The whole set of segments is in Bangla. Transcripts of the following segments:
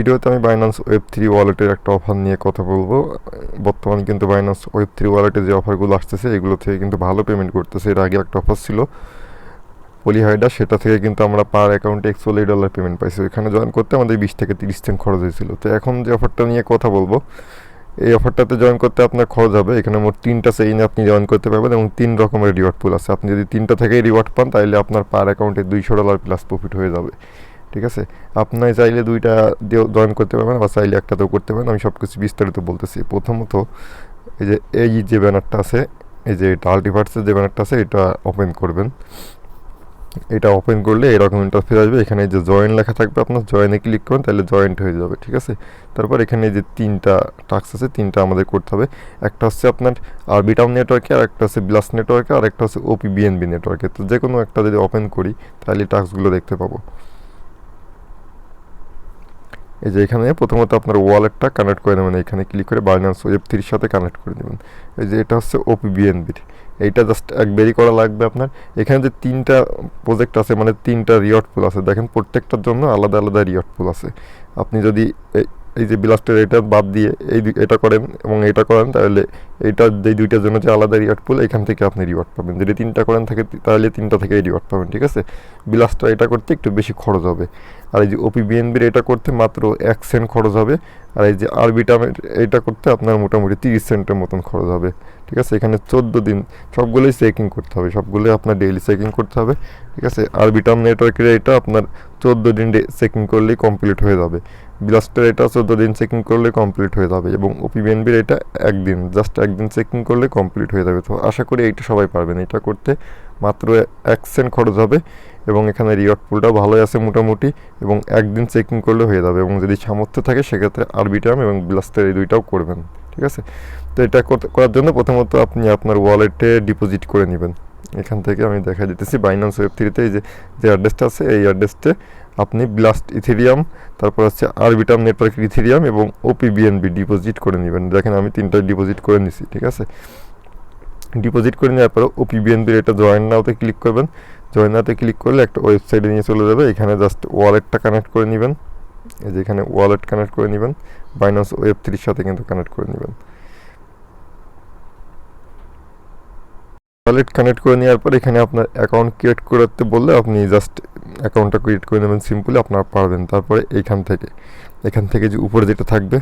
ভিডিওতে আমি বাইন্যান্স ওয়েব থ্রি ওয়ালেটের একটা অফার নিয়ে কথা বলব। বর্তমানে কিন্তু বাইন্যান্স ওয়েব থ্রি ওয়ালেটে যে অফারগুলো আসতেছে, এগুলো থেকে কিন্তু ভালো পেমেন্ট করতেছে। এর আগে একটা অফার ছিল পলিহাইডা সেটা থেকে কিন্তু আমরা পার অ্যাকাউন্টে একচল্লিশ ডলার পেমেন্ট পাইছি। এখানে জয়েন করতে আমাদের বিশ থেকে তিরিশ সেন্ট খরচ হয়েছিল। তো এখন যে অফারটা নিয়ে কথা বলব, এই অফারটাতে জয়েন করতে আপনার খরচ হবে, এখানে মোট তিনটা সেইনে আপনি জয়েন করতে পারবেন এবং তিন রকমের রিওয়ার্ড পুল আছে। আপনি যদি তিনটা থেকেই রিওয়ার্ড পান তাহলে আপনার পার অ্যাকাউন্টে দুইশো ডলার প্লাস প্রফিট হয়ে যাবে। ঠিক আছে? আপনার চাইলে দুইটা দিয়েও জয়েন করতে পারবেন বা চাইলে একটাতেও করতে পারেন। আমি সব কিছু বিস্তারিত বলতেছি। প্রথমত, এই যে এই যে ব্যানারটা আছে, এই যে এটা আল্টিভার্সের যে ব্যানারটা আছে, এটা ওপেন করবেন। এটা ওপেন করলে এরকম ইন্টারফেস আসবে। এখানে যে জয়েন লেখা থাকবে, আপনার জয়েনে ক্লিক করবেন, তাহলে জয়েন্ট হয়ে যাবে, ঠিক আছে? তারপর এখানে যে তিনটা টাস্ক আছে, তিনটা আমাদের করতে হবে। একটা হচ্ছে আপনার আরবিটাম নেটওয়ার্কে আর একটা হচ্ছে ব্লাস নেটওয়ার্কে আর একটা হচ্ছে ওপি বিএনবি নেটওয়ার্কে তো যে কোনো একটা যদি ওপেন করি, তাহলে টাস্কগুলো দেখতে পাবো। এই যে এখানে প্রথমত আপনার ওয়ালেটটা কানেক্ট করে নেবেন, এখানে ক্লিক করে বাইন্যান্স ওয়েব থ্রির সাথে কানেক্ট করে নেবেন। এই যে এটা হচ্ছে ওপি বিএনবির এইটা জাস্ট এক বেরি করা লাগবে আপনার। এখানে যে তিনটা প্রজেক্ট আছে মানে তিনটা রিওয়ার্ড পুল আছে, দেখেন প্রত্যেকটার জন্য আলাদা আলাদা রিওয়ার্ড পুল আছে। আপনি যদি এই- যে বিলাস্টের এটা বাদ দিয়ে এই এটা করেন এবং এটা করেন, তাহলে এইটা যে দুইটার জন্য যে আলাদা রিওয়ার্ড পুল এখান থেকে আপনি রিওয়ার্ড পাবেন। যদি তিনটা করেন থাকে তাহলে তিনটা থেকে রিওয়ার্ড পাবেন, ঠিক আছে? বিলাসটা এটা করতে একটু বেশি খরচ হবে। আর এই যে ওপি বিএনবির এটা করতে মাত্র এক সেন্ট খরচ হবে। আর এই যে আরবিটামের এটা করতে আপনার মোটামুটি তিরিশ সেন্টের মতন খরচ হবে। ঠিক আছে? এখানে চোদ্দ দিন। সবগুলোই চেকিং করতে হবে। সবগুলোই আপনার ডেইলি চেকিং করতে হবে। ঠিক আছে? আরবিটাম নেটওয়ার্কের এটা আপনার চোদ্দ দিন চেকিং করলেই কমপ্লিট হয়ে যাবে। বিলাস্টের এটা চোদ্দ দিন চেকিং করলে কমপ্লিট হয়ে যাবে এবং ওপি বিএনবির এটা একদিন। জাস্ট একদিন চেকিং করলে কমপ্লিট হয়ে যাবে। তো আশা করি এইটা সবাই পারবেন। এটা করতে মাত্র এক সেন্ট খরচ হবে এবং এখানে রিওয়ার্ড পুলটাও ভালোই আছে মোটামুটি এবং একদিন চেকিং করলে হয়ে যাবে এবং যদি সামর্থ্য থাকে, সেক্ষেত্রে আরবিটাম এবং ব্লাস্টার এই দুইটাও করবেন। ঠিক আছে? তো এটা করার জন্য প্রথমত আপনি আপনার ওয়ালেটে ডিপোজিট করে নেবেন। এখান থেকে আমি দেখা দিতেছি বাইন্যান্স ওয়েব থ্রিতে এই যে যে অ্যাড্রেসটা আছে, এই অ্যাড্রেসটে আপনি ব্লাস্ট ইথেরিয়াম তারপর হচ্ছে আরবিটাম নেটওয়ার্ক ইথেরিয়াম এবং ওপি বিএনবি ডিপোজিট করে নেবেন। দেখেন আমি তিনটা ডিপোজিট করে নিছি, ঠিক আছে? ডিপোজিট করে নেওয়ার পর ওপি বিএনবির এটা জয়েন নাওতে ক্লিক করবেন। জয়েন নাওতে ক্লিক করলে একটা ওয়েবসাইটে নিয়ে চলে যাবে। এখানে জাস্ট ওয়ালেটটা কানেক্ট করে নেবেন। এই যে এখানে ওয়ালেট কানেক্ট করে নেবেন। বাইন্যান্স ওয়েব থ্রির সাথে কিন্তু কানেক্ট করে নেবেন। ওয়ালেট কানেক্ট করে নেওয়ার পর এখানে আপনার অ্যাকাউন্ট ক্রিয়েট করতে বললে আপনি জাস্ট অ্যাকাউন্টটা ক্রিয়েট করে নেবেন সিম্পলি আপনারা পারবেন। তারপরে এখান থেকে এখান থেকে যে উপরে যেটা থাকবে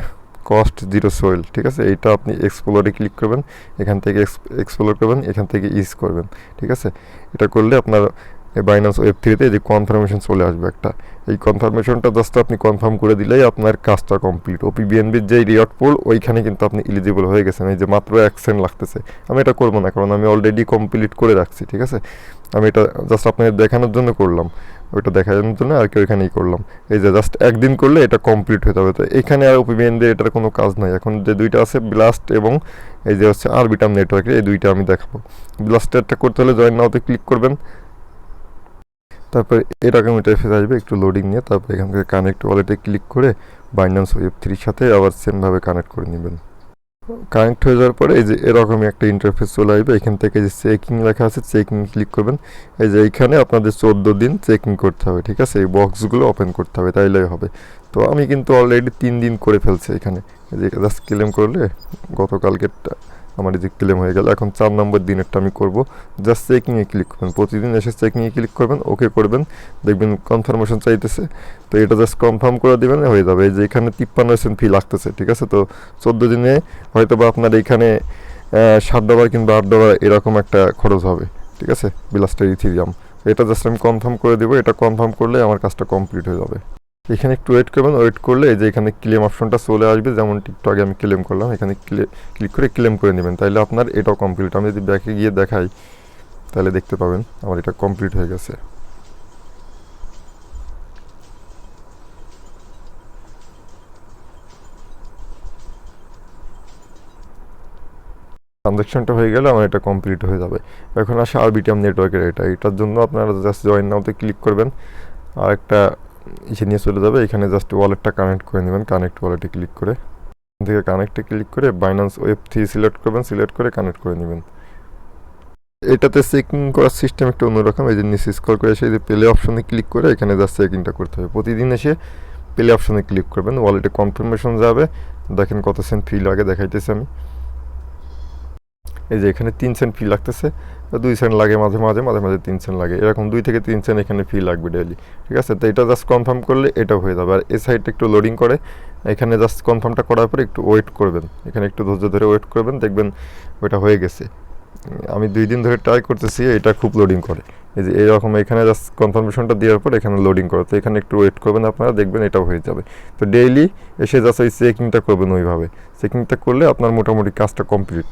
কস্ট জিরো সোয়েল ঠিক আছে? এইটা আপনি এক্সপ্লোরে ক্লিক করবেন, এখান থেকে এক্সপ্লোর করবেন, এখান থেকে ইউজ করবেন, ঠিক আছে? এটা করলে আপনার বাইন্যান্স ওয়েব থ্রিতে যে কনফার্মেশন চলে আসবে একটা। এই কনফার্মেশনটা জাস্ট আপনি কনফার্ম করে দিলেই আপনার কাজটা কমপ্লিট ওপি বিএনবির যে রিওয়ার্ড পোল ওইখানে কিন্তু আপনি এলিজিবল হয়ে গেছেন। এই যে মাত্র এক সেন্ট লাগতেছে। আমি এটা করব না, কারণ আমি অলরেডি কমপ্লিট করে রাখছি, ঠিক আছে? আমি এটা জাস্ট আপনাদের দেখানোর জন্য করলাম। ওইটা দেখানোর জন্য আর কি ওইখানেই করলাম। এই যে জাস্ট একদিন করলে এটা কমপ্লিট হয়ে যাবে। তো এখানে আর ওপি বিএনবির এটার কোনো কাজ নাই। এখন যে দুইটা আছে ব্লাস্ট এবং এই যে হচ্ছে আরবিটাম নেটওয়ার্কের এই দুইটা আমি দেখাবো। ব্লাস্টারটা করতে হলে জয়েন নাওতে ক্লিক করবেন। তারপর এরকম ইন্টারফেস আসবে, একটু লোডিং নিয়ে, তারপর এখান থেকে কানেক্ট ওয়ালেটে ক্লিক করে বাইন্যান্স ওয়েব থ্রির সাথে আবার সেমভাবে কানেক্ট করে নেবেন। কানেক্ট হয়ে যাওয়ার পরে এই যে এরকমই একটা ইন্টারফেস চলে আসবে, এখান থেকে যে চেকিং লেখা আছে চেকিং ক্লিক করবেন। এই যে এইখানে আপনাদের চোদ্দ দিন চেকিং করতে হবে, ঠিক আছে? এই বক্সগুলো ওপেন করতে হবে, তাইলেই হবে। তো আমি কিন্তু অলরেডি তিন দিন করে ফেলছি এখানে। এই যে জাস্ট ক্লেম করলে গতকালকেরটা আমার এই যে ক্লেম হয়ে গেল। এখন চার নম্বর দিনেরটা আমি করব। জাস্ট চেকিংয়ে ক্লিক করবেন। প্রতিদিন এসে চেকিংয়ে ক্লিক করবেন ওকে করবেন। দেখবেন কনফার্মেশন চাইতেছে। তো এটা জাস্ট কনফার্ম করে দিবেন হয়ে যাবে। এই যে এখানে তিপ্পান্ন সেন্ট ফি লাগতেছে ঠিক আছে? তো চোদ্দ দিনে হয়তো বা আপনার আহ, সাত ডলার কিংবা আট ডলার এরকম একটা খরচ হবে ঠিক আছে? বিলাস্টার ইথিরিয়াম এটা জাস্ট আমি কনফার্ম করে দেবো। এটা কনফার্ম করলে আমার কাজটা কমপ্লিট হয়ে যাবে। এখানে একটু ওয়েট করবেন ওয়েট করলে এই যে এখানে ক্লেম অপশনটা চলে আসবে যেমন একটু আগে আমি ক্লেম করলাম, এখানে ক্লিক করে ক্লেম করে নেবেন। তাহলে আপনার এটাও কমপ্লিট আমি যদি ব্যাকে গিয়ে দেখাই তাহলে দেখতে পাবেন আমার এটা কমপ্লিট হয়ে গেছে। ট্রানজ্যাকশনটা হয়ে গেলে আমার এটা কমপ্লিট হয়ে যাবে। এখন আসে আরবিটিএম নেটওয়ার্কের এটা। এটার জন্য আপনারা জাস্ট জয়েন নাওতে ক্লিক করবেন। আর একটা ইসে নিয়ে চলে যাবে। এখানে জাস্ট ওয়ালেটটা কানেক্ট করে নেবেন কানেক্ট ওয়ালেটে ক্লিক করে। থেকে কানেক্টে ক্লিক করে বাইন্যান্স ওয়েব থ্রি সিলেক্ট করবেন সিলেক্ট করে কানেক্ট করে নেবেন। এটাতে চেকিং করার সিস্টেম একটু অন্যরকম, এই যে নিচে স্ক্রল করে এসে প্লে অপশনে ক্লিক করে এখানে জাস্ট চেকিংটা করতে হবে। প্রতিদিন এসে প্লে অপশনে ক্লিক করবেন ওয়ালেটে কনফার্মেশন যাবে। দেখেন কত সেন্ট ফি লাগে, দেখাইতেছি আমি। এই যে এখানে তিন সেন্ট ফি লাগতেছে। দুই সেন্ট লাগে মাঝে মাঝে মাঝে মাঝে তিন সেন্ট লাগে। এরকম দুই থেকে তিন সেন্ট এখানে ফি লাগবে ডেইলি ঠিক আছে? তো এটা জাস্ট কনফার্ম করলে এটা হয়ে যাবে। আর এ সাইডটা একটু লোডিং করে, এখানে জাস্ট কনফার্মটা করার পরে একটু ওয়েট করবেন। এখানে একটু ধৈর্য ধরে ওয়েট করবেন, দেখবেন ওইটা হয়ে গেছে। আমি দুই দিন ধরে ট্রাই করতেছি, এটা খুব লোডিং করে। এই যে এরকম এখানে জাস্ট কনফার্মেশনটা দেওয়ার পর এখানে লোডিং করে। তো এখানে একটু ওয়েট করবেন আপনারা, দেখবেন এটাও হয়ে যাবে। তো ডেইলি এসে জাস্ট ওই চেকিংটা করবেন ওইভাবে। চেকিংটা করলে আপনার মোটামুটি কাজটা কমপ্লিট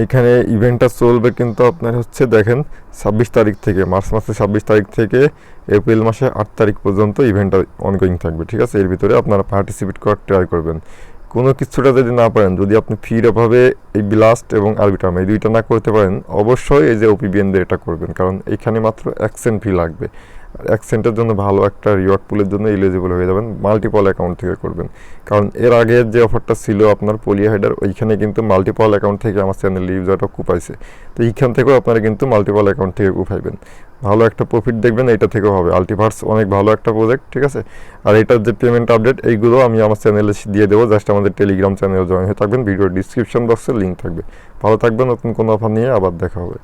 এখানে ইভেন্টটা চলবে কিন্তু আপনার হচ্ছে দেখেন ছাব্বিশ তারিখ থেকে, মার্চ মাসের ছাব্বিশ তারিখ থেকে এপ্রিল মাসে আট তারিখ পর্যন্ত ইভেন্টটা অনগোয়িং থাকবে, ঠিক আছে? এর ভিতরে আপনারা পার্টিসিপেট করার ট্রাই করবেন। কোনো কিছুটা যদি না পারেন, যদি আপনি ফির অভাবে এই ব্লাস্ট এবং আরবিটাম এই দুইটা না করতে পারেন, অবশ্যই এই যে ওপিবিএন দিয়ে এটা করবেন, কারণ এখানে মাত্র সেন্ট ফি লাগবে। এক সেন্টের জন্য ভালো একটা রিওয়ার্ড পুলের জন্য এলিজিবল হয়ে যাবেন মাল্টিপল অ্যাকাউন্ট থেকে করবেন। কারণ এর আগে যে অফারটা ছিল আপনার পোলিও হেডার ওইখানে কিন্তু মাল্টিপল অ্যাকাউন্ট থেকে আমার চ্যানেল ইউজারটা কুপাইছে। তো এইখান থেকেও আপনারা কিন্তু মাল্টিপল অ্যাকাউন্ট থেকে কুপাইবেন। ভালো একটা প্রফিট দেখবেন এটা থেকেও হবে। আলটিভার্স অনেক ভালো একটা প্রজেক্ট ঠিক আছে? আর এটার যে পেমেন্ট আপডেট এইগুলো আমি আমার চ্যানেলে দিয়ে দেবো। জাস্ট আমাদের টেলিগ্রাম চ্যানেলে জয়েন হয়ে থাকবেন। ভিডিওর ডিসক্রিপশন বক্সে লিঙ্ক থাকবে। ভালো থাকবেন, নতুন কোনো অফার নিয়ে আবার দেখা হবে।